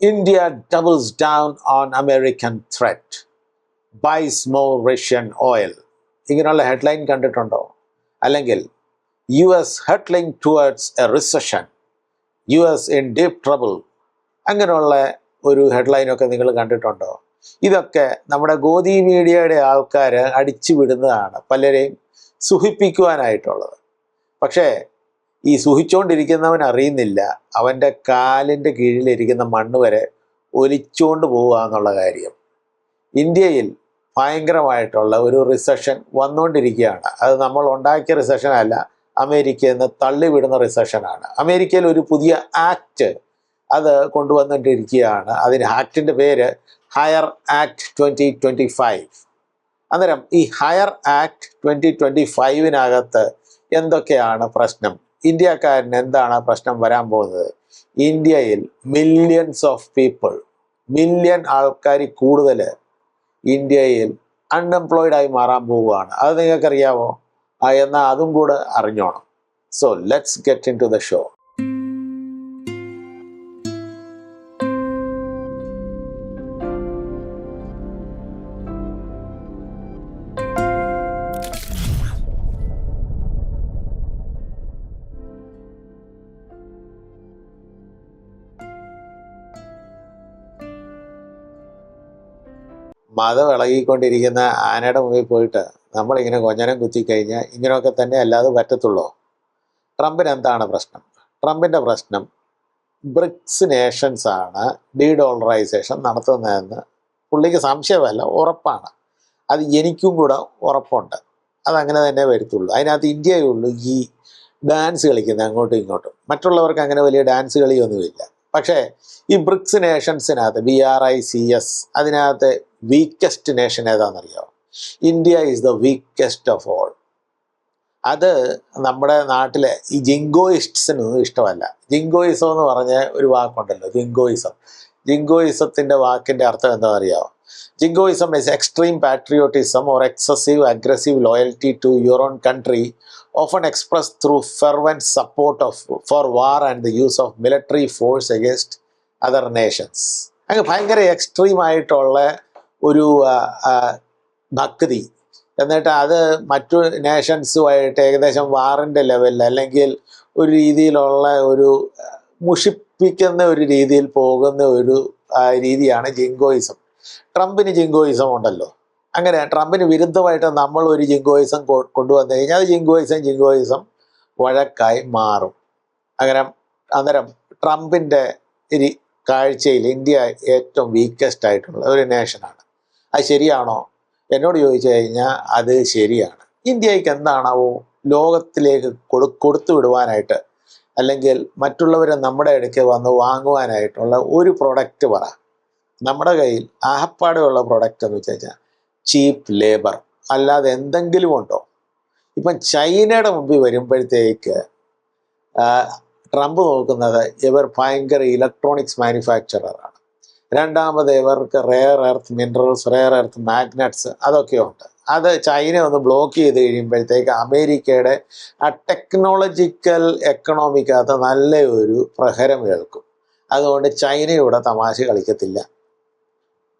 India doubles down on American threat, buys more Russian oil. ഇങ്ങനെയുള്ള headline കണ്ടിട്ടുണ്ടോ? അല്ലെങ്കിൽ U S heading towards a recession U S in deep trouble അങ്ങനെയുള്ള ഒരു ഹെഡ്ലൈനൊക്കെ നിങ്ങൾ കണ്ടിട്ടുണ്ടോ? ഇതൊക്കെ നമ്മുടെ ഗോദി മീഡിയയുടെ ആൾക്കാർ അടിച്ചു വിടുന്നതാണ് പലരെയും സുഖിപ്പിക്കുവാനായിട്ടുള്ളത്. പക്ഷേ ഈ സുഹിച്ചുകൊണ്ടിരിക്കുന്നവൻ അറിയുന്നില്ല. അവന്റെ കാലിന്റെ കീഴിലിരിക്കുന്ന മണ്ണ് വരെ ഒലിച്ചുകൊണ്ട് പോവുക എന്നുള്ള കാര്യം. ഇന്ത്യയിൽ ഭയങ്കരമായിട്ടുള്ള ഒരു റിസഷൻ വന്നുകൊണ്ടിരിക്കുകയാണ് അത് നമ്മൾ ഉണ്ടാക്കിയ റിസഷൻ അല്ല അമേരിക്കയിൽ നിന്ന് തള്ളിവിടുന്ന റിസഷനാണ് അമേരിക്കയിൽ ഒരു പുതിയ ആക്ട് അത് കൊണ്ടുവന്നിട്ടിരിക്കുകയാണ്. അതിന് ആക്ടിന്റെ പേര് hire act twenty twenty five അന്നേരം ഈ ഹയർ ആക്ട് ട്വന്റി ട്വന്റി ഫൈവിനകത്ത് എന്തൊക്കെയാണ് പ്രശ്നം? ഇന്ത്യക്കാരന് എന്താണ് പ്രശ്നം വരാൻ പോകുന്നത്? ഇന്ത്യയിൽ മില്യൺസ് ഓഫ് പീപ്പിൾ മില്യൺ ആൾക്കാർ കൂടുതൽ ഇന്ത്യയിൽ അൺഎംപ്ലോയിഡ് ആയി മാറാൻ പോവുകയാണ്. അത് നിങ്ങൾക്കറിയാവോ? എന്നാൽ അതും കൂടെ അറിഞ്ഞോണം. So let's get into the show മതം ഇളകിക്കൊണ്ടിരിക്കുന്ന ആനയുടെ മുമ്പിൽ പോയിട്ട് നമ്മളിങ്ങനെ കൊഞ്ഞനം കുത്തിക്കഴിഞ്ഞാൽ ഇങ്ങനെയൊക്കെ തന്നെ അല്ലാതെ പറ്റത്തുള്ളൂ? ട്രംപിന് എന്താണ് പ്രശ്നം? ട്രംപിന്റെ പ്രശ്നം ബ്രിക്സ് നേഷൻസ് ആണ് ഡീഡോളറൈസേഷൻ നടത്തുന്നതെന്ന് പുള്ളിക്ക് സംശയമല്ല ഉറപ്പാണ്. അത് എനിക്കും കൂടെ ഉറപ്പുണ്ട്. അതങ്ങനെ തന്നെ വരത്തുള്ളൂ. അതിനകത്ത് ഇന്ത്യയുള്ളൂ ഈ ഡാൻസ് കളിക്കുന്നത് അങ്ങോട്ടും ഇങ്ങോട്ടും. മറ്റുള്ളവർക്ക് അങ്ങനെ വലിയ ഡാൻസ് കളിയൊന്നുമില്ല. പക്ഷേ ഈ BRICS നേഷൻസിനകത്ത് B R I C S അതിനകത്ത് weakest nation ഏതാണെന്നറിയാമോ India is the weakest of all അത് നമ്മുടെ നാട്ടിലെ ഈ ജിങ്കോയിസ്റ്റ്സിനൊന്നും ഇഷ്ടമല്ല. ജിങ്കോയിസം എന്ന് പറഞ്ഞ ഒരു വാക്കുണ്ടല്ലോ ജിങ്കോയിസം ജിങ്കോയിസത്തിന്റെ വാക്കിന്റെ അർത്ഥം എന്താണെന്നറിയാമോ jingoism is extreme patriotism or excessive aggressive loyalty to your own country often express through fervent support of for war and the use of military force against other nations അങ്ങ് ഭയങ്കര എക്സ്ട്രീം ആയിട്ടുള്ള ഒരു ഭക്തി എന്നിട്ട് അത് മറ്റു നേഷൻസുമായിട്ട് ഏകദേശം വാറിന്റെ ലെവലിൽ അല്ലെങ്കിൽ ഒരു രീതിയിലുള്ള ഒരു മുഷിപ്പിക്കുന്ന ഒരു രീതിയിൽ പോകുന്ന ഒരു രീതിയാണ് ജിങ്കോയിസം ട്രംപിന് ജിങ്കോയിസം ഉണ്ടല്ലോ. അങ്ങനെ ട്രംപിന് വിരുദ്ധമായിട്ട് നമ്മൾ ഒരു ജിങ്കോയിസം കൊണ്ടുവന്നു കഴിഞ്ഞാൽ അത് ജിങ്കോയിസം ജിങ്കോയിസം വഴക്കായി മാറും. അങ്ങനെ അന്നേരം ട്രംപിന്റെ ഒരു കാഴ്ചയിൽ ഇന്ത്യ ഏറ്റവും വീക്കസ്റ്റ് ആയിട്ടുള്ള ഒരു നേഷനാണ് അത് ശരിയാണോ? എന്നോട് ചോദിച്ചു കഴിഞ്ഞാൽ അത് ശരിയാണ്. ഇന്ത്യയ്ക്ക് എന്താണാവോ ലോകത്തിലേക്ക് കൊടു കൊടുത്തു വിടുവാനായിട്ട് അല്ലെങ്കിൽ മറ്റുള്ളവരെ നമ്മുടെ അടുക്ക് വന്ന് വാങ്ങുവാനായിട്ടുള്ള ഒരു പ്രൊഡക്റ്റ് പറ. നമ്മുടെ കയ്യിൽ ആഹപ്പാടെയുള്ള പ്രൊഡക്റ്റ് എന്ന് വെച്ച് കഴിഞ്ഞാൽ ചീപ്പ് ലേബർ അല്ലാതെ എന്തെങ്കിലും ഉണ്ടോ? ഇപ്പം ചൈനയുടെ മുമ്പിൽ വരുമ്പോഴത്തേക്ക് ട്രംപ് നോക്കുന്നത് ഇവർ ഭയങ്കര ഇലക്ട്രോണിക്സ് മാനുഫാക്ചററാണ് രണ്ടാമത് ഇവർക്ക് rare earth minerals rare earth magnets അതൊക്കെയുണ്ട് അത് ചൈന ഒന്ന് ബ്ലോക്ക് ചെയ്ത് കഴിയുമ്പോഴത്തേക്ക് അമേരിക്കയുടെ ആ ടെക്നോളജിക്കൽ എക്കണോമിക്കകത്ത് നല്ല ഒരു പ്രഹരം കേൾക്കും. അതുകൊണ്ട് ചൈനയുടെ തമാശ കളിക്കത്തില്ല.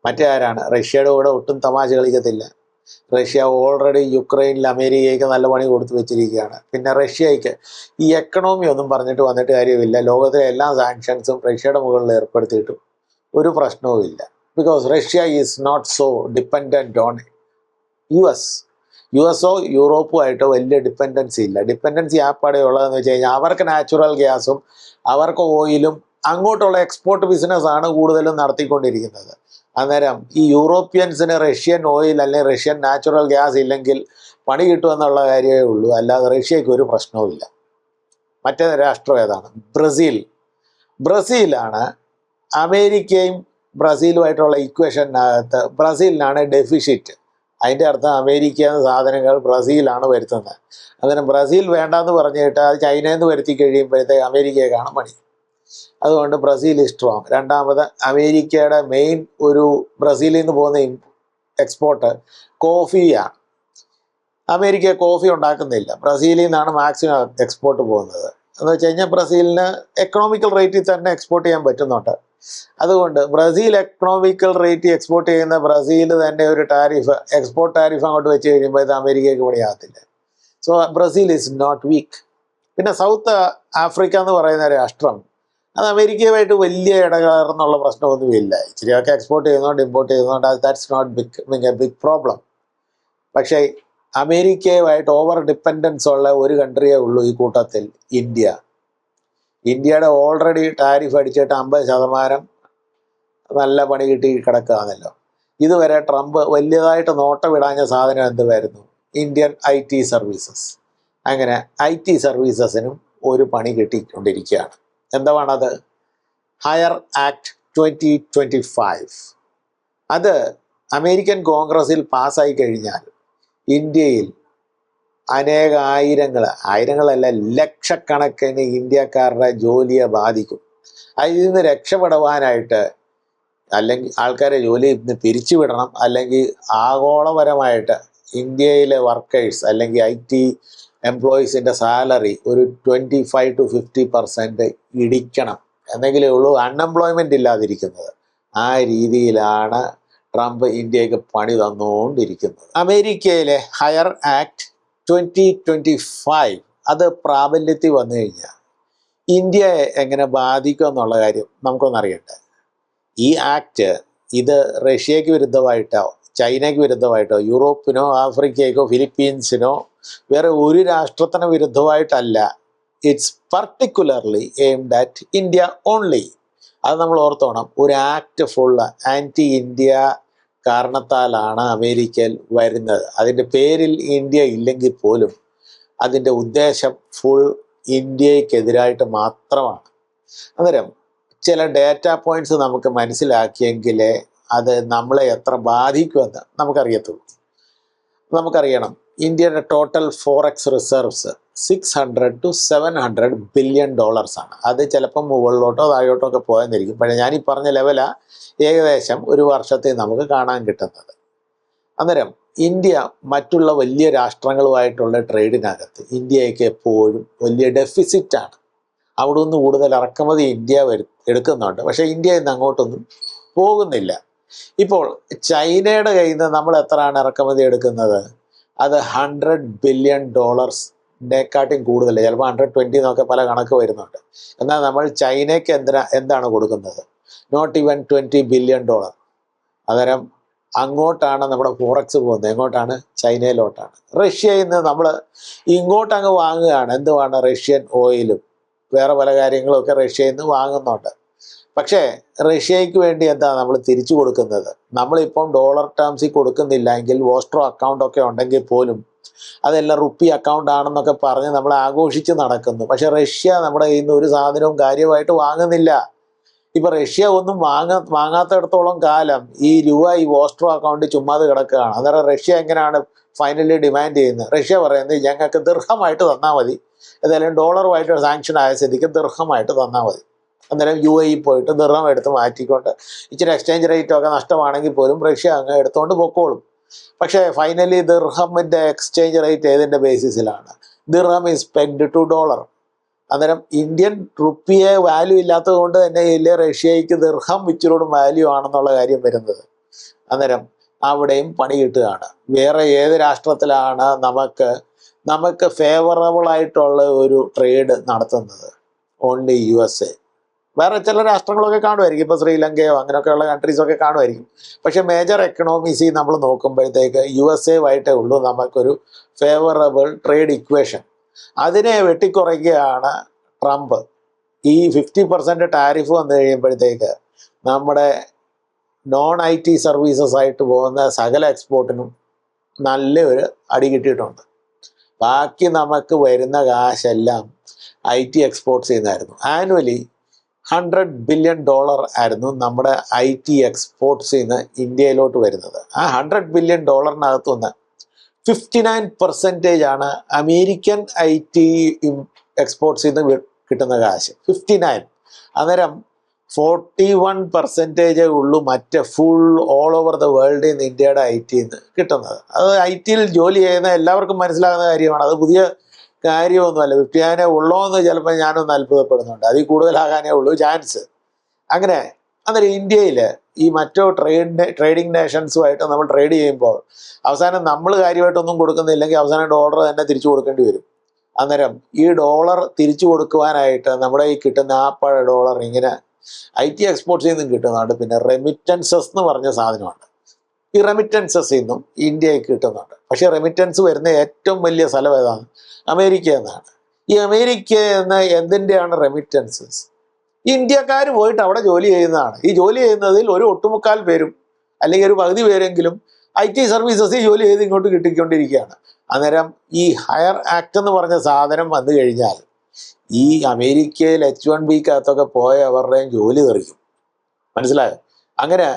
മറ്റേ ആരാണ് റഷ്യയുടെ കൂടെ ഒട്ടും തമാശ കളിക്കത്തില്ല. റഷ്യ ഓൾറെഡി യുക്രൈനിൽ അമേരിക്കയ്ക്ക് നല്ല പണി കൊടുത്തു വെച്ചിരിക്കുകയാണ്. പിന്നെ റഷ്യയ്ക്ക് ഈ എക്കണോമി ഒന്നും പറഞ്ഞിട്ട് വന്നിട്ട് കാര്യമില്ല. ലോകത്തിലെ എല്ലാ സാങ്ഷൻസും റഷ്യയുടെ മുകളിൽ ഏർപ്പെടുത്തിയിട്ടും ഒരു പ്രശ്നവുമില്ല because Russia is not so dependent on U S U എസോ യൂറോപ്പുമായിട്ടോ വലിയ ഡിപ്പെൻഡൻസി ഇല്ല. ഡിപ്പെൻഡൻസി ആപ്പാടെ ഉള്ളതെന്ന് വെച്ച് കഴിഞ്ഞാൽ അവർക്ക് നാച്ചുറൽ ഗ്യാസും അവർക്ക് ഓയിലും അങ്ങോട്ടുള്ള എക്സ്പോർട്ട് ബിസിനസ്സാണ് കൂടുതലും നടത്തിക്കൊണ്ടിരിക്കുന്നത്. അന്നേരം ഈ യൂറോപ്യൻസിന് റഷ്യൻ ഓയിൽ അല്ലെങ്കിൽ റഷ്യൻ നാച്ചുറൽ ഗ്യാസ് ഇല്ലെങ്കിൽ പണി കിട്ടുമെന്നുള്ള കാര്യമേ ഉള്ളൂ. അല്ലാതെ റഷ്യക്ക് ഒരു പ്രശ്നവുമില്ല മറ്റേ രാഷ്ട്രം ഏതാണ്? ബ്രസീൽ. ബ്രസീലാണ് അമേരിക്കയും ബ്രസീലുമായിട്ടുള്ള ഇക്വേഷനകത്ത് ബ്രസീലിനാണ് ഡെഫിഷിറ്റ് അതിന്റെ അർത്ഥം അമേരിക്ക സാധനങ്ങൾ ബ്രസീലാണ് വരുത്തുന്നത്. അങ്ങനെ ബ്രസീൽ വേണ്ടെന്ന് പറഞ്ഞിട്ട് അത് ചൈനയിൽ നിന്ന് വരുത്തി കഴിയുമ്പോഴത്തേക്ക് അമേരിക്കയ്ക്കാണ് പണി അതുകൊണ്ട് ബ്രസീൽ സ്ട്രോങ് രണ്ടാമത് അമേരിക്കയുടെ മെയിൻ ഒരു ബ്രസീലിൽ നിന്ന് പോകുന്ന എക്സ്പോർട്ട് കോഫിയാണ് അമേരിക്ക കോഫി ഉണ്ടാക്കുന്നില്ല. ബ്രസീലിൽ നിന്നാണ് മാക്സിമം എക്സ്പോർട്ട് പോകുന്നത്. എന്ന് വെച്ച് കഴിഞ്ഞാൽ ബ്രസീലിന് എക്കണോമിക്കൽ റേറ്റിൽ തന്നെ എക്സ്പോർട്ട് ചെയ്യാൻ പറ്റുന്നുണ്ട്. അതുകൊണ്ട് ബ്രസീൽ എക്കണോമിക്കൽ റേറ്റ് എക്സ്പോർട്ട് ചെയ്യുന്ന ബ്രസീൽ തന്നെ ഒരു ടാരിഫ് എക്സ്പോർട്ട് ടാരിഫ് അങ്ങോട്ട് വെച്ച് കഴിയുമ്പോൾ ഇത് അമേരിക്കയ്ക്ക് പണിയാകത്തില്ല so Brazil is not weak പിന്നെ സൗത്ത് ആഫ്രിക്ക എന്ന് പറയുന്ന രാഷ്ട്രം അത് അമേരിക്കയുമായിട്ട് വലിയ ഇടകലർന്നുള്ള പ്രശ്നമൊന്നുമില്ല ഇച്ചിരിയൊക്കെ എക്സ്പോർട്ട് ചെയ്യുന്നതുകൊണ്ട് ഇമ്പോർട്ട് ചെയ്യുന്നതുകൊണ്ട് അത് that's not big a big problem പക്ഷേ അമേരിക്കയുമായിട്ട് ഓവർ ഡിപ്പെൻഡൻസ് ഉള്ള ഒരു കൺട്രിയേ ഉള്ളൂ ഈ കൂട്ടത്തിൽ ഇന്ത്യ. ഇന്ത്യയുടെ ഓൾറെഡി ടാരിഫ് അടിച്ചിട്ട് അമ്പത് ശതമാനം നല്ല പണി കിട്ടി കിടക്കുകയാണല്ലോ. ഇതുവരെ ട്രംപ് വലിയതായിട്ട് നോട്ടമിടാഞ്ഞ സാധനം എന്തുവായിരുന്നു? Indian I T services. അങ്ങനെ ഐ ടി സർവീസസിനും ഒരു പണി കിട്ടിക്കൊണ്ടിരിക്കുകയാണ്. എന്താണത് HIRE Act twenty twenty five അത് അമേരിക്കൻ കോൺഗ്രസിൽ പാസ്സായി കഴിഞ്ഞാൽ ഇന്ത്യയിൽ അനേകായിരങ്ങൾ ആയിരങ്ങളല്ല ലക്ഷക്കണക്കിന് ഇന്ത്യക്കാരുടെ ജോലിയെ ബാധിക്കും. അതിൽ നിന്ന് രക്ഷപ്പെടുവാനായിട്ട് അല്ലെങ്കിൽ ആൾക്കാരെ ജോലിയിൽ നിന്ന് പിരിച്ചുവിടണം അല്ലെങ്കിൽ ആഗോളപരമായിട്ട് ഇന്ത്യയിലെ വർക്കേഴ്സ് അല്ലെങ്കിൽ ഐ ടി എംപ്ലോയീസിന്റെ സാലറി ഒരു twenty five to fifty percent ഇടിക്കണം. എന്നെങ്കിലേ ഉള്ളൂ അൺഎംപ്ലോയ്മെന്റ് ഇല്ലാതിരിക്കുന്നത്. ആ രീതിയിലാണ് ട്രംപ് ഇന്ത്യയ്ക്ക് പണി തന്നുകൊണ്ടിരിക്കുന്നത് അമേരിക്കയിലെ HIRE Act twenty twenty five അത് പ്രാബല്യത്തിൽ വന്നു കഴിഞ്ഞാൽ ഇന്ത്യയെ എങ്ങനെ ബാധിക്കും എന്നുള്ള കാര്യം നമുക്കൊന്നറിയട്ടെ ഈ ആക്ട് ഇത് റഷ്യയ്ക്ക് വിരുദ്ധമായിട്ടോ ചൈനയ്ക്ക് വിരുദ്ധമായിട്ടോ യൂറോപ്പിനോ ആഫ്രിക്കയ്ക്കോ ഫിലിപ്പീൻസിനോ വേറെ ഒരു രാഷ്ട്രത്തിന് വിരുദ്ധമായിട്ടല്ല. It's particularly aimed at India only അത് നമ്മൾ ഓർത്തോണം. ഒരു ആക്ട് ഫുള്ള് ആന്റി ഇന്ത്യ കാരണത്താലാണ് അമേരിക്കയിൽ വരുന്നത്. അതിന്റെ പേരിൽ ഇന്ത്യ ഇല്ലെങ്കിൽ പോലും അതിന്റെ ഉദ്ദേശം ഫുൾ ഇന്ത്യക്കെതിരായിട്ട് മാത്രമാണ്. അന്നേരം ചില ഡേറ്റ പോയിന്റ്സ് നമുക്ക് മനസ്സിലാക്കിയെങ്കിലേ അത് നമ്മളെ എത്ര ബാധിക്കുമെന്ന് നമുക്കറിയത്തുള്ളൂ. നമുക്കറിയണം ഇന്ത്യയുടെ total forex reserves six hundred to seven hundred billion dollars ആണ്. അത് ചിലപ്പം മുകളിലോട്ടോ താഴോട്ടോ ഒക്കെ പോയെന്നിരിക്കും. പക്ഷേ ഞാൻ ഈ പറഞ്ഞ ലെവല ഏകദേശം ഒരു വർഷത്തെ നമുക്ക് കാണാൻ കിട്ടുന്നത്. അന്നേരം ഇന്ത്യ മറ്റുള്ള വലിയ രാഷ്ട്രങ്ങളുമായിട്ടുള്ള ട്രേഡിനകത്ത് ഇന്ത്യയ്ക്ക് എപ്പോഴും വലിയ ഡെഫിസിറ്റാണ് അവിടെ നിന്ന് കൂടുതൽ ഇറക്കുമതി ഇന്ത്യ എടുക്കുന്നുണ്ട്. പക്ഷേ ഇന്ത്യ ഇന്ന് അങ്ങോട്ടൊന്നും പോകുന്നില്ല. ഇപ്പോൾ ചൈനയുടെ കയ്യിൽ നിന്ന് നമ്മൾ എത്രയാണ് ഇറക്കുമതി എടുക്കുന്നത്? അത് ഹൺഡ്രഡ് ബില്യൺ ഡോളേഴ്സിനെക്കാട്ടും കൂടുതൽ ചിലപ്പോൾ ഹൺഡ്രഡ് ട്വന്റി എന്നൊക്കെ പല കണക്ക് വരുന്നുണ്ട്. എന്നാൽ നമ്മൾ ചൈനയ്ക്ക് എന്തിനാ എന്താണ് കൊടുക്കുന്നത്? Not even twenty billion dollar അന്നേരം അങ്ങോട്ടാണ് നമ്മുടെ ഫോറക്സ് പോകുന്നത്. എങ്ങോട്ടാണ്? ചൈനയിലോട്ടാണ്. റഷ്യയിൽ നിന്ന് നമ്മൾ ഇങ്ങോട്ട് അങ്ങ് വാങ്ങുകയാണ്. എന്തുവാണ്? റഷ്യൻ ഓയിലും വേറെ പല കാര്യങ്ങളൊക്കെ റഷ്യയിൽ നിന്ന് വാങ്ങുന്നുണ്ട്. പക്ഷേ റഷ്യയ്ക്ക് വേണ്ടി എന്താ നമ്മൾ തിരിച്ചു കൊടുക്കുന്നത്? നമ്മളിപ്പം ഡോളർ ടേംസിൽ കൊടുക്കുന്നില്ല എങ്കിൽ വോസ്ട്രോ അക്കൗണ്ട് ഒക്കെ ഉണ്ടെങ്കിൽ പോലും അതെല്ലാം റുപ്പി അക്കൗണ്ട് ആണെന്നൊക്കെ പറഞ്ഞ് നമ്മൾ ആഘോഷിച്ച് നടക്കുന്നു. പക്ഷെ റഷ്യ നമ്മുടെ കയ്യിൽ നിന്ന് ഒരു സാധനവും കാര്യമായിട്ട് വാങ്ങുന്നില്ല. ഇപ്പൊ റഷ്യ ഒന്നും വാങ്ങ വാങ്ങാത്തടത്തോളം കാലം ഈ രൂപ ഈ വോസ്ട്രോ അക്കൗണ്ട് ചുമ്മാതെ കിടക്കുകയാണ്. അന്നേരം റഷ്യ എങ്ങനെയാണ് ഫൈനലി ഡിമാൻഡ് ചെയ്യുന്നത്? റഷ്യ പറയുന്നത് ഞങ്ങൾക്ക് ദീർഘമായിട്ട് തന്നാൽ മതി. ഏതായാലും ഡോളറുമായിട്ട് സാങ്ഷൻ ആയ സ്ഥിതിക്ക് ദീർഘമായിട്ട് തന്നാൽ മതി. അന്നേരം യു എ പോയിട്ട് ദിർഹം എടുത്ത് മാറ്റിക്കൊണ്ട് ഇച്ചിരി എക്സ്ചേഞ്ച് റേറ്റ് ഒക്കെ നഷ്ടമാണെങ്കിൽ പോലും റഷ്യ അങ്ങ് എടുത്തുകൊണ്ട് പൊക്കോളും. പക്ഷേ ഫൈനലി ദിർഹമിന്റെ എക്സ്ചേഞ്ച് റേറ്റ് ഏതിന്റെ ബേസിസിലാണ് dirham is pegged to dollar അന്നേരം ഇന്ത്യൻ റുപ്പിയെ വാല്യൂ ഇല്ലാത്തത് കൊണ്ട് തന്നെ ഇല്ലേ റഷ്യയ്ക്ക് ദിർഹം ഇച്ചിരൂടും വാല്യൂ ആണെന്നുള്ള കാര്യം വരുന്നത്. അന്നേരം അവിടെയും പണി കിട്ടുകയാണ്. വേറെ ഏത് രാഷ്ട്രത്തിലാണ് നമുക്ക് നമുക്ക് ഫേവറബിൾ ആയിട്ടുള്ള ഒരു ട്രേഡ് നടത്തുന്നത്? ഓൺലി യു എസ് എ വേറെ ചില രാഷ്ട്രങ്ങളൊക്കെ കാണുമായിരിക്കും. ഇപ്പോൾ ശ്രീലങ്കയോ അങ്ങനെയൊക്കെയുള്ള കൺട്രീസൊക്കെ കാണുമായിരിക്കും. പക്ഷേ മേജർ എക്കണോമിസി നമ്മൾ നോക്കുമ്പോഴത്തേക്ക് യു എസ് എ ആയിട്ടേ ഉള്ളൂ നമുക്കൊരു ഫേവറബിൾ ട്രേഡ് ഇക്വേഷൻ അതിനെ വെട്ടിക്കുറയ്ക്കുകയാണ് ട്രംപ്. ഈ ഫിഫ്റ്റി പെർസെന്റ് ടാരിഫ് വന്നു കഴിയുമ്പോഴത്തേക്ക് നമ്മുടെ നോൺ ഐ ടി സർവീസസ് ആയിട്ട് പോകുന്ന സകല എക്സ്പോർട്ടിനും നല്ലൊരു അടി കിട്ടിയിട്ടുണ്ട്. ബാക്കി നമുക്ക് വരുന്ന കാശെല്ലാം ഐ ടി എക്സ്പോർട്ട്സ് ചെയ്യുന്നതായിരുന്നു. ആനുവലി ഹൺഡ്രഡ് ബില്യൺ ഡോളർ ആയിരുന്നു നമ്മുടെ ഐ ടി എക്സ്പോർട്ട്സിൽ നിന്ന് ഇന്ത്യയിലോട്ട് വരുന്നത്. ആ ഹൺഡ്രഡ് ബില്യൺ ഡോളറിനകത്തുനിന്ന് ഫിഫ്റ്റി നയൻ പെർസെന്റേജ് ആണ് അമേരിക്കൻ ഐ ടി എക്സ്പോർട്ട്സിൽ നിന്ന് കിട്ടുന്ന കാശ്. ഫിഫ്റ്റി നയൻ അന്നേരം ഫോർട്ടി വൺ പെർസെന്റേജേ ഉള്ളൂ മറ്റ് ഫുൾ ഓൾ ഓവർ ദ വേൾഡിൽ നിന്ന് ഇന്ത്യയുടെ ഐ ടിയിൽ നിന്ന് കിട്ടുന്നത്. അത് ഐ ടിയിൽ ജോലി ചെയ്യുന്ന എല്ലാവർക്കും മനസ്സിലാകുന്ന കാര്യമാണ്. അത് പുതിയ കാര്യമൊന്നുമല്ല. വിപ്യാനെ ഉള്ളോന്ന് ചിലപ്പോൾ ഞാനൊന്ന് അത്ഭുതപ്പെടുന്നുണ്ട്. അതിൽ കൂടുതലാകാനേ ഉള്ളൂ. ചാൻസ്. അങ്ങനെ അന്നേരം ഇന്ത്യയിൽ ഈ മറ്റു ട്രേഡ് ട്രേഡിംഗ് നേഷൻസുമായിട്ട് നമ്മൾ ട്രേഡ് ചെയ്യുമ്പോൾ അവസാനം നമ്മൾ കാര്യമായിട്ടൊന്നും കൊടുക്കുന്നില്ലെങ്കിൽ അവസാനം ഡോളർ തന്നെ തിരിച്ചു കൊടുക്കേണ്ടി വരും. അന്നേരം ഈ ഡോളർ തിരിച്ചു കൊടുക്കുവാനായിട്ട് നമ്മുടെ ഈ കിട്ടുന്ന ആ പഴ ഡോളർ ഇങ്ങനെ ഐ ടി എക്സ്പോർട്ട് നിന്നും കിട്ടുന്നുണ്ട് പിന്നെ റെമിറ്റൻസസ് എന്ന് പറഞ്ഞ സാധനമുണ്ട് ഈ റെമിറ്റൻസസ് നിന്നും ഇന്ത്യയ്ക്ക് കിട്ടുന്നുണ്ട്. പക്ഷേ റെമിറ്റൻസ് വരുന്ന ഏറ്റവും വലിയ സ്ഥലം ഏതാണ്? അമേരിക്ക എന്നാണ്. ഈ അമേരിക്ക എന്ന എന്തിന്റെയാണ് റെമിറ്റൻസസ്? ഇന്ത്യക്കാർ പോയിട്ട് അവിടെ ജോലി ചെയ്യുന്നതാണ്. ഈ ജോലി ചെയ്യുന്നതിൽ ഒരു ഒട്ടുമുക്കാൽ പേരും അല്ലെങ്കിൽ ഒരു പകുതി പേരെങ്കിലും ഐ ടി സർവീസസിൽ ജോലി ചെയ്ത് ഇങ്ങോട്ട് കിട്ടിക്കൊണ്ടിരിക്കുകയാണ്. അന്നേരം ഈ ഹയർ ആക്ട് എന്ന് പറഞ്ഞ സാധനം വന്നു കഴിഞ്ഞാൽ ഈ അമേരിക്കയിൽ എച്ച് വൺ ബിക്കകത്തൊക്കെ പോയ അവരുടെയും ജോലി തെറിക്കും. മനസ്സിലായോ? അങ്ങനെ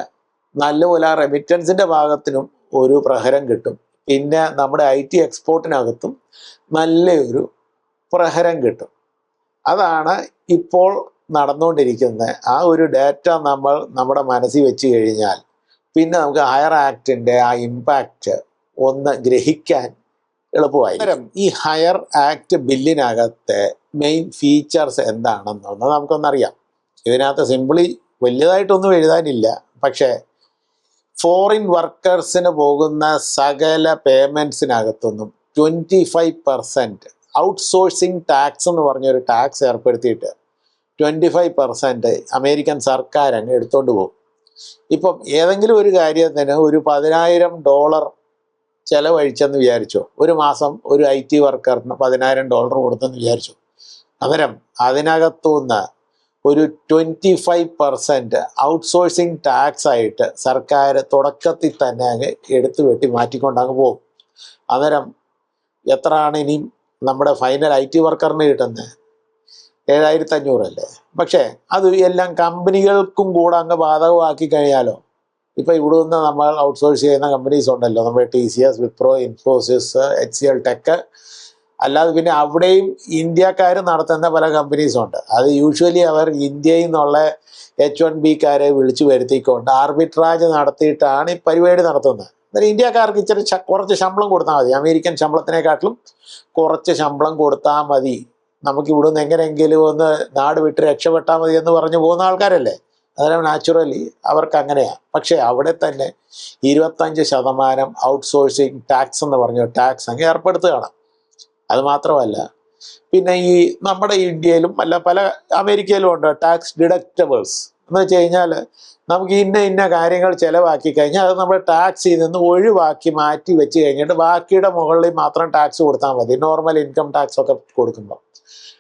നല്ലപോലെ ആ റെമിറ്റൻസിന്റെ ഭാഗത്തിനും ഒരു പ്രഹരം കിട്ടും. പിന്നെ നമ്മുടെ ഐ ടി എക്സ്പോർട്ടിനകത്തും നല്ലൊരു പ്രഹരം കിട്ടും. അതാണ് ഇപ്പോൾ നടന്നുകൊണ്ടിരിക്കുന്ന ആ ഒരു ഡാറ്റ നമ്മൾ നമ്മുടെ മനസ്സിൽ വെച്ച് കഴിഞ്ഞാൽ പിന്നെ നമുക്ക് ഹയർ ആക്ടിന്റെ ആ ഇമ്പാക്റ്റ് ഒന്ന് ഗ്രഹിക്കാൻ എളുപ്പമായി ഈ ഹയർ ആക്ട് ബില്ലിനകത്തെ മെയിൻ ഫീച്ചേഴ്സ് എന്താണെന്നുള്ളത് നമുക്കൊന്നറിയാം. ഇതിനകത്ത് സിമ്പിളി വലിയതായിട്ടൊന്നും എഴുതാനില്ല. പക്ഷേ ഫോറിൻ വർക്കേഴ്സിന് പോകുന്ന സകല പേയ്മെന്റ്സിനകത്തൊന്നും twenty five percent outsourcing tax എന്ന് പറഞ്ഞൊരു ടാക്സ് ഏർപ്പെടുത്തിയിട്ട് ട്വന്റി ഫൈവ് പെർസെന്റ് അമേരിക്കൻ സർക്കാർ അങ്ങ് എടുത്തുകൊണ്ട് പോകും. ഇപ്പം ഏതെങ്കിലും ഒരു കാര്യത്തിന് ഒരു പതിനായിരം ഡോളർ ചെലവഴിച്ചെന്ന് വിചാരിച്ചോ ഒരു മാസം ഒരു ഐ ടി വർക്കറിന് പതിനായിരം ഡോളർ കൊടുത്തെന്ന് വിചാരിച്ചു അന്നേരം അതിനകത്തുനിന്ന് ഒരു twenty five percent outsourcing tax ആയിട്ട് സർക്കാർ തുടക്കത്തിൽ തന്നെ അങ്ങ് എടുത്തു വെട്ടി മാറ്റിക്കൊണ്ട് അങ്ങ് പോകും. അന്നേരം എത്രയാണ് ഇനി നമ്മുടെ ഫൈനൽ ഐ ടി വർക്കറിന് കിട്ടുന്നത്? ഏഴായിരത്തി അഞ്ഞൂറല്ലേ പക്ഷേ അത് എല്ലാം കമ്പനികൾക്കും കൂടെ അങ്ങ് ബാധകമാക്കി കഴിഞ്ഞാലോ? ഇപ്പോൾ ഇവിടെ നിന്ന് നമ്മൾ ഔട്ട്സോഴ്സ് ചെയ്യുന്ന കമ്പനീസ് ഉണ്ടല്ലോ. നമ്മുടെ T C S Wipro Infosys H C L tech അല്ലാതെ പിന്നെ അവിടെയും ഇന്ത്യക്കാർ നടത്തുന്ന പല കമ്പനീസും ഉണ്ട്. അത് യൂഷ്വലി അവർ ഇന്ത്യയിൽ നിന്നുള്ള എച്ച് വൺ ബിക്കാരെ വിളിച്ചു വരുത്തിക്കൊണ്ട് ആർബിട്രാജ് നടത്തിയിട്ടാണ് ഈ പരിപാടി നടത്തുന്നത്. അന്നേരം ഇന്ത്യക്കാർക്ക് ഇച്ചിരി കുറച്ച് ശമ്പളം കൊടുത്താൽ മതി. അമേരിക്കൻ ശമ്പളത്തിനെക്കാട്ടിലും കുറച്ച് ശമ്പളം കൊടുത്താൽ മതി. നമുക്ക് ഇവിടുന്ന് എങ്ങനെയെങ്കിലും ഒന്ന് നാട് വിട്ട് രക്ഷപ്പെട്ടാൽ മതി എന്ന് പറഞ്ഞു പോകുന്ന ആൾക്കാരല്ലേ? അതെല്ലാം നാച്ചുറലി അവർക്ക് അങ്ങനെയാണ് പക്ഷേ അവിടെ തന്നെ ഇരുപത്തഞ്ച് ശതമാനം ഔട്ട്സോഴ്സിങ് ടാക്സ് എന്ന് പറഞ്ഞു ടാക്സ് അങ്ങ് ഏർപ്പെടുത്തുകയാണ്. അത് മാത്രമല്ല പിന്നെ ഈ നമ്മുടെ ഇന്ത്യയിലും അല്ല പല അമേരിക്കയിലും ഉണ്ട് ടാക്സ് ഡിഡക്റ്റബിൾസ് എന്ന് വെച്ച് കഴിഞ്ഞാൽ നമുക്ക് ഇന്ന ഇന്ന കാര്യങ്ങൾ ചിലവാക്കി കഴിഞ്ഞാൽ അത് നമ്മൾ ടാക്സിൽ നിന്ന് ഒഴിവാക്കി മാറ്റി വെച്ച് കഴിഞ്ഞിട്ട് ബാക്കിയുടെ മുകളിൽ മാത്രം ടാക്സ് കൊടുത്താൽ മതി. നോർമൽ ഇൻകം ടാക്സ് ഒക്കെ കൊടുക്കുമ്പോൾ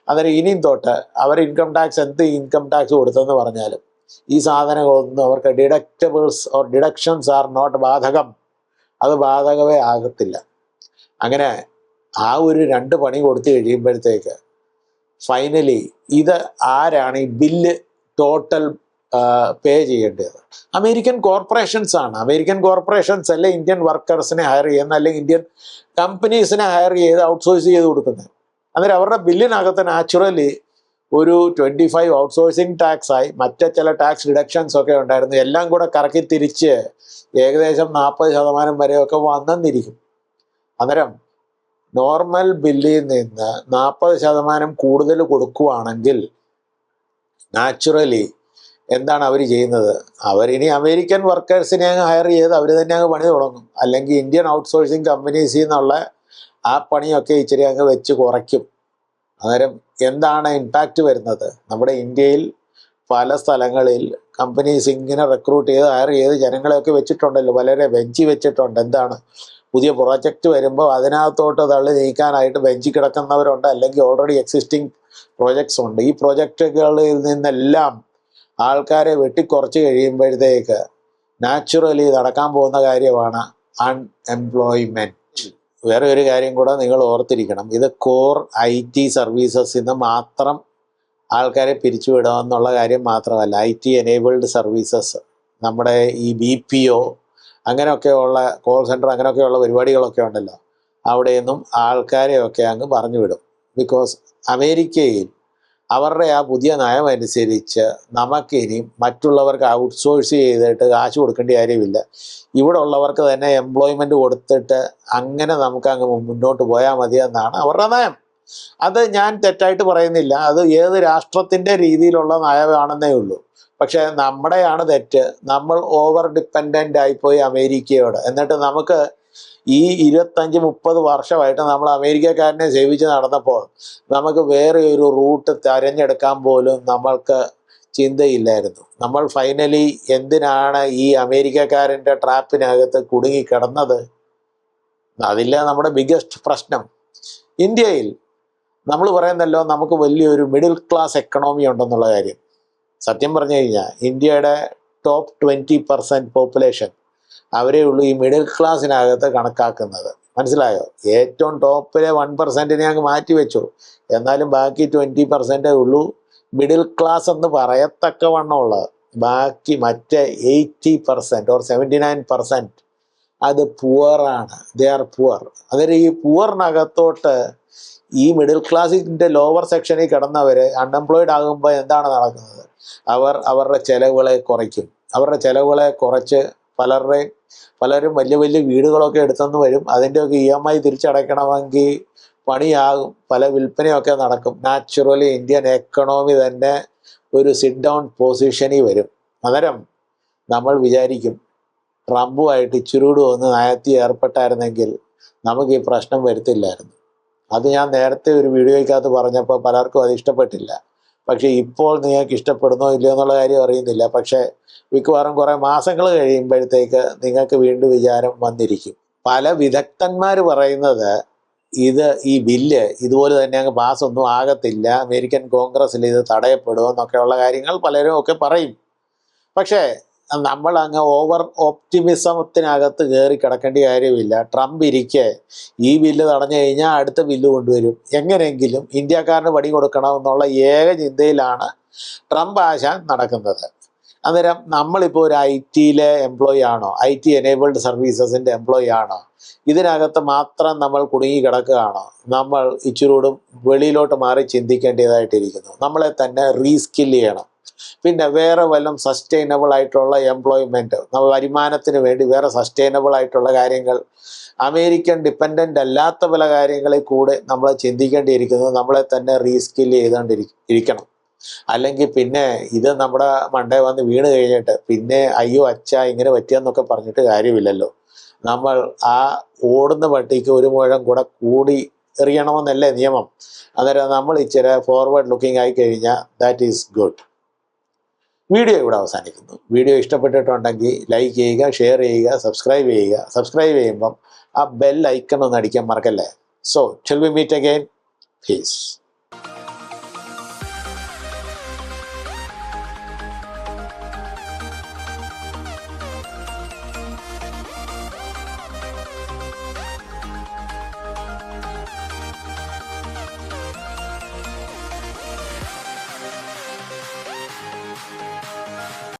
അന്നേരം ഇനിയും തൊട്ട് അവർ ഇൻകം ടാക്സ് എന്ത് ഇൻകം ടാക്സ് കൊടുത്തെന്ന് പറഞ്ഞാലും ഈ സാധനങ്ങളൊന്നും അവർക്ക് deductibles or deductions are not ബാധകം. അത് ബാധകമേ ആകത്തില്ല. അങ്ങനെ ആ ഒരു രണ്ട് പണി കൊടുത്തു കഴിയുമ്പോഴത്തേക്ക് ഫൈനലി ഇത് ആരാണ് ഈ ബില്ല് ടോട്ടൽ പേ ചെയ്യേണ്ടത്? അമേരിക്കൻ കോർപ്പറേഷൻസ് ആണ്. അമേരിക്കൻ കോർപ്പറേഷൻസ് അല്ലെ ഇന്ത്യൻ വർക്കേഴ്സിനെ ഹയർ ചെയ്യുന്ന അല്ലെങ്കിൽ ഇന്ത്യൻ കമ്പനീസിനെ ഹയർ ചെയ്ത് ഔട്ട്സോഴ്സ് ചെയ്ത് കൊടുക്കുന്നത്? അന്നേരം അവരുടെ ബില്ലിനകത്ത് നാച്ചുറലി ഒരു ട്വന്റി ഫൈവ് ഔട്ട്സോഴ്സിങ് ടാക്സ് ആയി മറ്റേ ചില ടാക്സ് ഡിഡക്ഷൻസ് ഒക്കെ ഉണ്ടായിരുന്നു. എല്ലാം കൂടെ കറക്കി തിരിച്ച് ഏകദേശം നാൽപ്പത് ശതമാനം വരെയൊക്കെ വന്നെന്നിരിക്കും അന്നേരം നോർമൽ ബില്ലിൽ നിന്ന് നാൽപ്പത് ശതമാനം കൂടുതൽ കൊടുക്കുവാണെങ്കിൽ നാച്ചുറലി എന്താണ് അവർ ചെയ്യുന്നത്? അവരിനി അമേരിക്കൻ വർക്കേഴ്സിനെ അങ്ങ് ഹയർ ചെയ്ത് അവർ തന്നെ അങ്ങ് പണി തുടങ്ങും. അല്ലെങ്കിൽ ഇന്ത്യൻ ഔട്ട്സോഴ്സിങ് കമ്പനീസിൽ നിന്നുള്ള ആ പണിയൊക്കെ ഇച്ചിരി അങ്ങ് വെച്ച് കുറയ്ക്കും. അന്നേരം എന്താണ് ഇമ്പാക്റ്റ് വരുന്നത്? നമ്മുടെ ഇന്ത്യയിൽ പല സ്ഥലങ്ങളിൽ കമ്പനീസ് ഇങ്ങനെ റിക്രൂട്ട് ചെയ്ത് ഹയർ ചെയ്ത് ജനങ്ങളെയൊക്കെ വെച്ചിട്ടുണ്ടല്ലോ. വളരെ ബെഞ്ചി വെച്ചിട്ടുണ്ട്. എന്താണ്? പുതിയ പ്രോജക്റ്റ് വരുമ്പോൾ അതിനകത്തോട്ട് തള്ളി നീക്കാനായിട്ട് ബെഞ്ചിൽ കിടക്കുന്നവരുണ്ട് അല്ലെങ്കിൽ ഓൾറെഡി എക്സിസ്റ്റിംഗ് പ്രോജക്ട്സ് ഉണ്ട്. ഈ പ്രോജക്റ്റുകളിൽ നിന്നെല്ലാം ആൾക്കാരെ വെട്ടിക്കുറച്ച് കഴിയുമ്പോഴത്തേക്ക് നാച്ചുറലി നടക്കാൻ പോകുന്ന കാര്യമാണ് അൺഎംപ്ലോയ്മെന്റ് വേറെ ഒരു കാര്യം കൂടെ നിങ്ങൾ ഓർത്തിരിക്കണം. ഇത് കോർ ഐ ടി സർവീസസ് നിന്ന് മാത്രം ആൾക്കാരെ പിരിച്ചുവിടുക എന്നുള്ള കാര്യം മാത്രമല്ല. ഐ ടി എനേബിൾഡ് സർവീസസ് നമ്മുടെ ഈ ബി പി ഒ അങ്ങനെയൊക്കെയുള്ള കോൾ സെന്റർ അങ്ങനെയൊക്കെയുള്ള പരിപാടികളൊക്കെ ഉണ്ടല്ലോ. അവിടെ നിന്നും ആൾക്കാരെയൊക്കെ അങ്ങ് പറഞ്ഞു വിടും. ബിക്കോസ് അമേരിക്കയിൽ അവരുടെ ആ പുതിയ നയം അനുസരിച്ച് നമുക്കിനി മറ്റുള്ളവർക്ക് ഔട്ട്സോഴ്സ് ചെയ്തിട്ട് കാശ് കൊടുക്കേണ്ട കാര്യമില്ല. ഇവിടെ ഉള്ളവർക്ക് തന്നെ എംപ്ലോയ്മെന്റ് കൊടുത്തിട്ട് അങ്ങനെ നമുക്ക് അങ്ങ് മുന്നോട്ട് പോയാൽ മതി എന്നാണ് അവരുടെ നയം. അത് ഞാൻ തെറ്റായിട്ട് പറയുന്നില്ല. അത് ഏത് രാഷ്ട്രത്തിന്റെ രീതിയിലുള്ള നയമാണെന്നേ ഉള്ളൂ. പക്ഷെ നമ്മുടെയാണ് തെറ്റ്. നമ്മൾ ഓവർ ഡിപ്പെൻഡന്റ് ആയിപ്പോയി അമേരിക്കയോട്. എന്നിട്ട് നമുക്ക് ഈ ഇരുപത്തഞ്ച് മുപ്പത് വർഷമായിട്ട് നമ്മൾ അമേരിക്കക്കാരനെ സേവിച്ച് നടന്നപ്പോൾ നമുക്ക് വേറെ ഒരു റൂട്ട് തിരഞ്ഞെടുക്കാൻ പോലും നമ്മൾക്ക് ചിന്തയില്ലായിരുന്നു. നമ്മൾ ഫൈനലി എന്തിനാണ് ഈ അമേരിക്കക്കാരന്റെ ട്രാപ്പിനകത്ത് കുടുങ്ങി കിടന്നത് അതില്ല നമ്മുടെ ബിഗസ്റ്റ് പ്രശ്നം. ഇന്ത്യയിൽ നമ്മൾ പറയുന്നല്ലോ നമുക്ക് വലിയൊരു മിഡിൽ ക്ലാസ് എക്കണോമി ഉണ്ടെന്നുള്ള കാര്യം. സത്യം പറഞ്ഞു കഴിഞ്ഞാൽ ഇന്ത്യയുടെ ടോപ്പ് ട്വന്റി പെർസെന്റ് പോപ്പുലേഷൻ അവരേ ഉള്ളൂ ഈ മിഡിൽ ക്ലാസ്സിനകത്ത് കണക്കാക്കുന്നത്. മനസ്സിലായോ? ഏറ്റവും ടോപ്പിലെ വൺ പെർസെന്റിനെ അങ്ങ് മാറ്റി വെച്ചു. എന്നാലും ബാക്കി ട്വന്റി പെർസെന്റേ ഉള്ളൂ മിഡിൽ ക്ലാസ് എന്ന് പറയത്തക്കവണ്ണമുള്ളത് ബാക്കി മറ്റേ eighty percent or seventy nine percent അത് പുവറാണ് ദേ ആർ പുവർ അതായത് ഈ പുവറിനകത്തോട്ട് ഈ മിഡിൽ ക്ലാസ്സിന്റെ ലോവർ സെക്ഷനിൽ കിടന്നവർ അൺഎംപ്ലോയിഡ് ആകുമ്പോൾ എന്താണ് നടക്കുന്നത്? അവർ അവരുടെ ചിലവുകളെ കുറയ്ക്കും. അവരുടെ ചിലവുകളെ കുറച്ച് പലരുടെയും പലരും വലിയ വലിയ വീടുകളൊക്കെ എടുത്തെന്ന് വരും. അതിന്റെയൊക്കെ ഇ എം ഐ തിരിച്ചടയ്ക്കണമെങ്കിൽ പണിയാകും. പല വിൽപ്പനയൊക്കെ നടക്കും. നാച്ചുറലി ഇന്ത്യൻ എക്കണോമി തന്നെ ഒരു സിറ്റ് ഡൗൺ പൊസിഷനിൽ വരും. അന്നേരം നമ്മൾ വിചാരിക്കും ട്രംപുമായിട്ട് ഇച്ചിരൂട് ഒന്ന് നയത്തി ഏർപ്പെട്ടായിരുന്നെങ്കിൽ നമുക്ക് ഈ പ്രശ്നം വരുത്തില്ലായിരുന്നു. അത് ഞാൻ നേരത്തെ ഒരു വീഡിയോയ്ക്കകത്ത് പറഞ്ഞപ്പോൾ പലർക്കും അത് ഇഷ്ടപ്പെട്ടില്ല. പക്ഷേ ഇപ്പോൾ നിങ്ങൾക്ക് ഇഷ്ടപ്പെടുന്നോ ഇല്ലയോ എന്നുള്ള കാര്യം അറിയുന്നില്ല. പക്ഷേ മിക്കവാറും കുറേ മാസങ്ങൾ കഴിയുമ്പോഴത്തേക്ക് നിങ്ങൾക്ക് വീണ്ടും വിചാരം വന്നിരിക്കും. പല വിദഗ്ധന്മാർ പറയുന്നത് ഇത് ഈ ബില്ല് ഇതുപോലെ തന്നെ അങ്ങ് പാസ്സൊന്നും ആകത്തില്ല. അമേരിക്കൻ കോൺഗ്രസ്സിൽ ഇത് തടയപ്പെടും എന്നൊക്കെയുള്ള കാര്യങ്ങൾ പലരും ഒക്കെ പറയും. പക്ഷേ നമ്മൾ അങ്ങ് ഓവർ ഓപ്റ്റിമിസത്തിനകത്ത് കയറി കിടക്കേണ്ട കാര്യമില്ല. ട്രംപ് ഇരിക്കെ ഈ ബില്ല് തടഞ്ഞു കഴിഞ്ഞാൽ അടുത്ത ബില്ല് കൊണ്ടുവരും. എങ്ങനെയെങ്കിലും ഇന്ത്യക്കാരന് പണി കൊടുക്കണമെന്നുള്ള ഏക ചിന്തയിലാണ് ട്രംപ് ആശ നടക്കുന്നത്. അന്നേരം നമ്മളിപ്പോൾ ഒരു ഐ ടിയിലെ എംപ്ലോയി ആണോ? ഐ ടി എനേബിൾഡ് സർവീസസിന്റെ എംപ്ലോയി ആണോ? ഇതിനകത്ത് മാത്രം നമ്മൾ കുടുങ്ങി കിടക്കുകയാണോ? നമ്മൾ ഇച്ചിരൂടും വെളിയിലോട്ട് മാറി ചിന്തിക്കേണ്ടതായിട്ടിരിക്കുന്നു. നമ്മളെ തന്നെ റീസ്കിൽ ചെയ്യണം. പിന്നെ വേറെ വല്ലതും സസ്റ്റൈനബിൾ ആയിട്ടുള്ള എംപ്ലോയ്മെന്റ് വരുമാനത്തിന് വേണ്ടി വേറെ സസ്റ്റൈനബിൾ ആയിട്ടുള്ള കാര്യങ്ങൾ. അമേരിക്കൻ ഡിപ്പെൻഡന്റ് അല്ലാത്ത പല കാര്യങ്ങളിൽ കൂടെ നമ്മൾ ചിന്തിക്കേണ്ടിയിരിക്കുന്നത് നമ്മളെ തന്നെ റീസ്കിൽ ചെയ്തുകൊണ്ടിരി ഇരിക്കണം അല്ലെങ്കിൽ പിന്നെ ഇത് നമ്മുടെ മണ്ടേ വന്ന് വീണ് കഴിഞ്ഞിട്ട് പിന്നെ അയ്യോ അച്ഛ ഇങ്ങനെ പറ്റിയെന്നൊക്കെ പറഞ്ഞിട്ട് കാര്യമില്ലല്ലോ. നമ്മൾ ആ ഓടുന്ന പട്ടിക്ക് ഒരു മുഴം കൂടെ കൂടി എറിയണമെന്നല്ലേ നിയമം. അന്നേരം നമ്മൾ ഇച്ചിരി ഫോർവേഡ് ലുക്കിംഗ് ആയി കഴിഞ്ഞാൽ ദാറ്റ് ഈസ് ഗുഡ് വീഡിയോ ഇവിടെ അവസാനിക്കുന്നു. വീഡിയോ ഇഷ്ടപ്പെട്ടിട്ടുണ്ടെങ്കിൽ ലൈക്ക് ചെയ്യുക ഷെയർ ചെയ്യുക സബ്സ്ക്രൈബ് ചെയ്യുക. സബ്സ്ക്രൈബ് ചെയ്യുമ്പം ആ ബെൽ ഐക്കൺ ഒന്ന് അടിക്കാൻ മറക്കല്ലേ? So shall we meet again peace